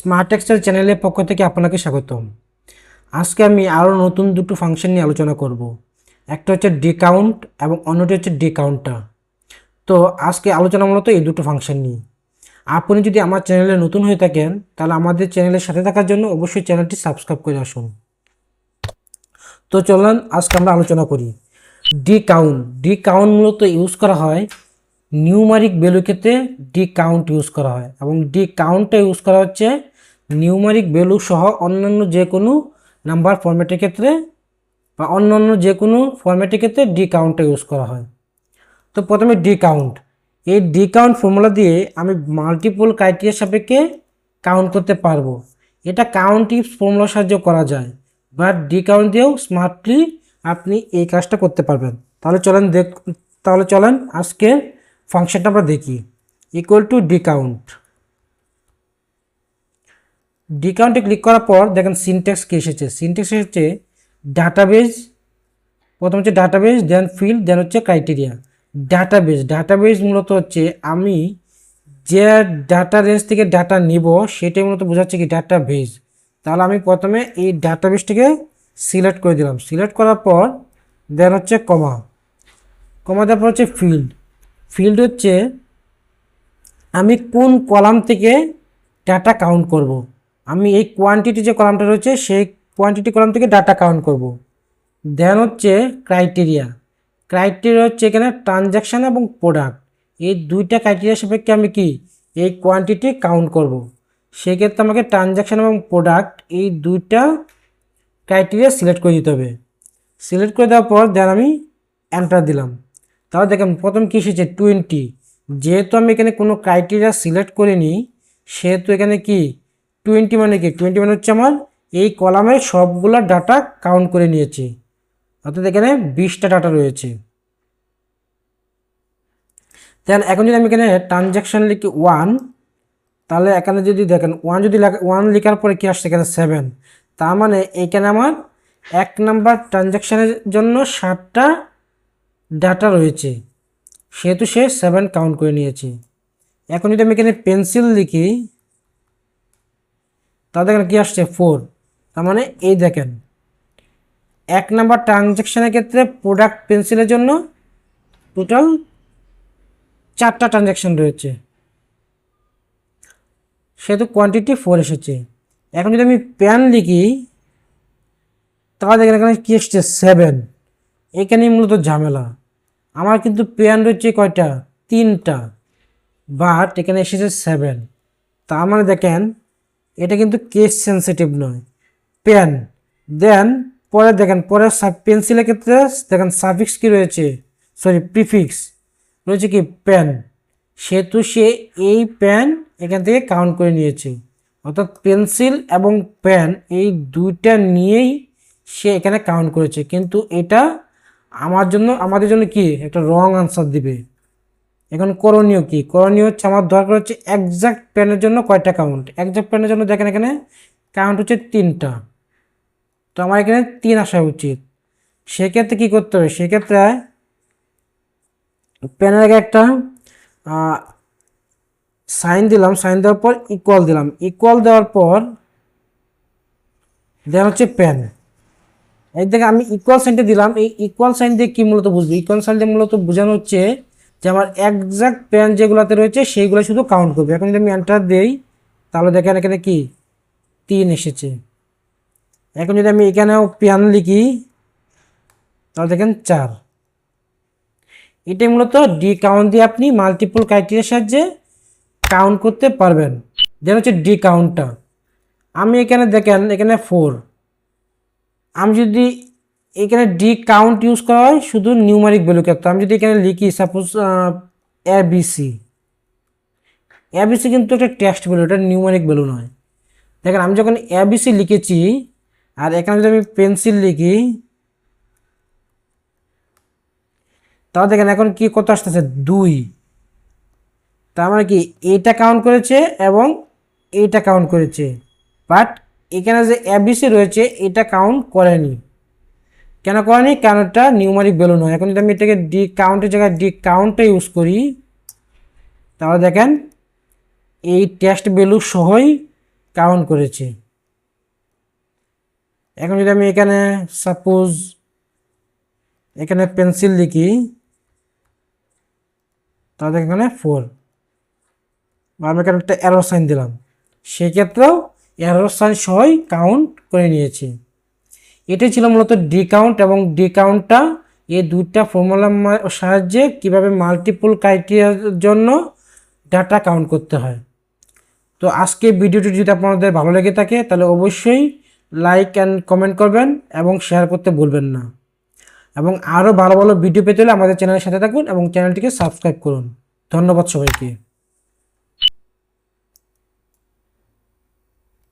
Smart Excel চ্যানেলের পক্ষ থেকে আপনাকে স্বাগতম। আজকে আমি আরও নতুন দুটো ফাংশন নিয়ে আলোচনা করব। একটা হচ্ছে ডি কাউন্ট এবং অন্যটি হচ্ছে ডি কাউন্টার তো আজকে আলোচনা মূলত এই দুটো ফাংশন নিয়ে। আপনি যদি আমার চ্যানেলে নতুন হয়ে থাকেন, তাহলে আমাদের চ্যানেলের সাথে থাকার জন্য অবশ্যই চ্যানেলটি সাবস্ক্রাইব করে আসুন। তো চলুন আজকে আমরা আলোচনা করি। ডি কাউন্ট ডি কাউন্ট মূলত ইউজ করা হয় নিউমারিক ভ্যালু ক্ষেত্রে ডি কাউন্ট ইউজ করা হয় এবং ডি কাউন্টটা ইউজ করা হচ্ছে নিউমারিক ভ্যালু সহ অন্যান্য যে কোনো নাম্বার ফরম্যাটের ক্ষেত্রে বা অন্যান্য যে কোনো ফরম্যাটের ক্ষেত্রে ডি কাউন্টটা ইউজ করা হয়। তো প্রথমে ডি কাউন্ট এই ডি কাউন্ট ফর্মুলা দিয়ে আমি মাল্টিপল ক্রাইটেরিয়া সাপেক্ষে কাউন্ট করতে পারব। এটা কাউন্ট টিপস ফর্মুলার সাহায্য করা যায়। বাট ডি কাউন্ট দিয়েও স্মার্টলি আপনি এই কাজটা করতে পারবেন। তাহলে চলেন দেখ তাহলে চলেন আজকে ফাংশনটা আমরা দেখি। Equal to D count D কাউন্টে click করার পর দেখেন সিনটেক্স কী এসেছে। সিনটেক্স এসেছে ডাটাবেজ প্রথম হচ্ছে ডাটাবেজ দেন ফিল্ড দেন হচ্ছে ক্রাইটেরিয়া ডাটাবেজ ডাটাবেজ মূলত হচ্ছে আমি যে ডাটা রেঞ্জ থেকে ডাটা নিব, সেটাই মূলত বোঝাচ্ছে কি ডাটা বেজ তাহলে আমি প্রথমে এই ডাটাবেসটিকে সিলেক্ট করে দিলাম। সিলেক্ট করার পর দেন হচ্ছে কমা কমা দেওয়ার পর হচ্ছে ফিল্ড ফিল্ড হচ্ছে আমি কোন কলাম থেকে ডাটা কাউন্ট করব। আমি এই কোয়ান্টিটি যে কলামটা রয়েছে, সেই কোয়ান্টিটি কলাম থেকে ডাটা কাউন্ট করব। দেন হচ্ছে ক্রাইটেরিয়া ক্রাইটেরিয়া হচ্ছে এখানে ট্রানজ্যাকশান এবং প্রোডাক্ট এই দুইটা ক্রাইটেরিয়া সাপেক্ষে আমি কি? এই কোয়ান্টিটি কাউন্ট করব। সেক্ষেত্রে আমাকে ট্রানজ্যাকশান এবং প্রোডাক্ট এই দুইটা ক্রাইটেরিয়া সিলেক্ট করে দিতে হবে। সিলেক্ট করে দেওয়ার পর দেন আমি এন্টার দিলাম। তাহলে দেখেন, প্রথম কী এসেছে? টোয়েন্টি যেহেতু আমি এখানে কোনো ক্রাইটেরিয়া সিলেক্ট করিনি, সেহেতু এখানে কি? টোয়েন্টি মানে কি? টোয়েন্টি মানে হচ্ছে আমার এই কলামের সবগুলো ডাটা কাউন্ট করে নিয়েছি। অর্থাৎ এখানে বিশটা ডাটা রয়েছে। দেন এখন যদি আমি এখানে ট্রানজ্যাকশান লিখি ওয়ান তাহলে এখানে যদি দেখেন ওয়ান যদি ওয়ান লেখার পরে কি আসছে এখানে সেভেন তার মানে এখানে আমার এক নাম্বার ট্রানজ্যাকশানের জন্য সাতটা ডাটা রয়েছে। সেহেতু সে সেভেন কাউন্ট করে নিয়েছে। এখন যদি আমি এখানে পেন্সিল লিখি তাহলে এখানে কী আসছে? ফোর তার মানে এই দেখেন, এক নাম্বার ট্রানজ্যাকশানের ক্ষেত্রে প্রোডাক্ট পেন্সিলের জন্য টোটাল চারটা ট্রানজ্যাকশান রয়েছে। সেহেতু কোয়ান্টিটি ফোর এসেছে। এখন যদি আমি প্যান লিখি, তাহলে দেখেন এখানে কী এসছে সেভেন এখানেই মূলত ঝামেলা। আমার কিন্তু প্যান রয়েছে কয়টা? তিনটা। বাট এখানে এসেছে সেভেন তার মানে দেখেন এটা কিন্তু কেস সেন্সিটিভ নয়। পেন দেন পরে দেখেন, পরে পেন্সিলের ক্ষেত্রে দেখেন সাফিক্স কি রয়েছে? সরি প্রিফিক্স রয়েছে কি? পেন সেহেতু সে এই পেন এখান থেকে কাউন্ট করে নিয়েছে। অর্থাৎ পেন্সিল এবং পেন এই দুইটা নিয়েই সে এখানে কাউন্ট করেছে। কিন্তু এটা আমার জন্য আমাদের জন্য কি? একটা রং আনসার দিবে। এখন করণীয় কি? করণীয় হচ্ছে আমার দরকার হচ্ছে একজ্যাক্ট পেনের জন্য কয়টা কাউন্ট একজ্যাক্ট পেনের জন্য দেখেন এখানে কাউন্ট হচ্ছে তিনটা। তো আমার এখানে তিন আসা উচিত। সেক্ষেত্রে কী করতে হবে? সেক্ষেত্রে পেনের আগে একটা সাইন দিলাম। সাইন দেওয়ার পর ইকুয়াল দিলাম। ইকুয়াল দেওয়ার পর দেন হচ্ছে পেন এই দেখে আমি ইকুয়াল সাইনটা দিলাম। এই ইকুয়াল সাইন দিয়ে কী মূলত বুঝব? ইকুয়াল সাইন দিয়ে মূলত বোঝানো হচ্ছে যে আমার একজ্যাক্ট পেন যেগুলোতে রয়েছে, সেইগুলো শুধু কাউন্ট করবে। এখন যদি আমি এন্টার দিই, তাহলে দেখেন এখানে কি? তিন এসেছে। এখন যদি আমি এখানেও প্যান লিখি, তাহলে দেখেন চার। এটাই মূলত ডি কাউন্ট দিয়ে আপনি মাল্টিপল ক্রাইটেরিয়ার সাহায্যে কাউন্ট করতে পারবেন। যেন হচ্ছে ডি কাউন্টটা আমি এখানে দেখেন, এখানে ফোর আমি যদি এখানে ডি কাউন্ট ইউজ করা হয় শুধু নিউমারিক ভ্যালু ক্ষেত্রে আমি যদি এখানে লিখি suppose A B C A B C কিন্তু একটা টেক্সট ভ্যালু এটা নিউমারিক ভ্যালু নয়। দেখেন, আমি যখন এ বিসি লিখেছি, আর এখানে যদি আমি পেন্সিল লিখি, তাহলে দেখেন এখন কি কত আসতেছে? দুই। তার মানে কি এইটা কাউন্ট করেছে এবং এইটা কাউন্ট করেছে। বাট এখানে যে এবিসি রয়েছে, এটা কাউন্ট করেনি। কেন করেনি এটা নিউমারিক ভ্যালু নয় এখন যদি আমি এটাকে ডি কাউন্টের জায়গায় ডি কাউন্টটা ইউজ করি, তাহলে দেখেন, এই টেস্ট ভ্যালু সহই কাউন্ট করেছে। এখন যদি আমি এখানে সাপোজ এখানে পেন্সিল লিখি, তাহলে এখানে ফোর বা আমি এখানে একটা অ্যারো সাইন দিলাম। সেক্ষেত্রেও অ্যারো সাইন সহই কাউন্ট করে নিয়েছি। এটাই ছিল মূলত ডি কাউন্ট এবং ডি কাউন্টটা এই দুইটা ফর্মুলার সাহায্যে কীভাবে মাল্টিপল ক্রাইটেরিয়ার জন্য ডাটা কাউন্ট করতে হয়। তো আজকে ভিডিওটি যদি আপনাদের ভালো লেগে থাকে, তাহলে অবশ্যই লাইক অ্যান্ড কমেন্ট করবেন এবং শেয়ার করতে ভুলবেন না। এবং আরও ভালো ভালো ভিডিও পেতে হলে আমাদের চ্যানেলের সাথে থাকুন এবং চ্যানেলটিকে সাবস্ক্রাইব করুন। ধন্যবাদ সবাইকে।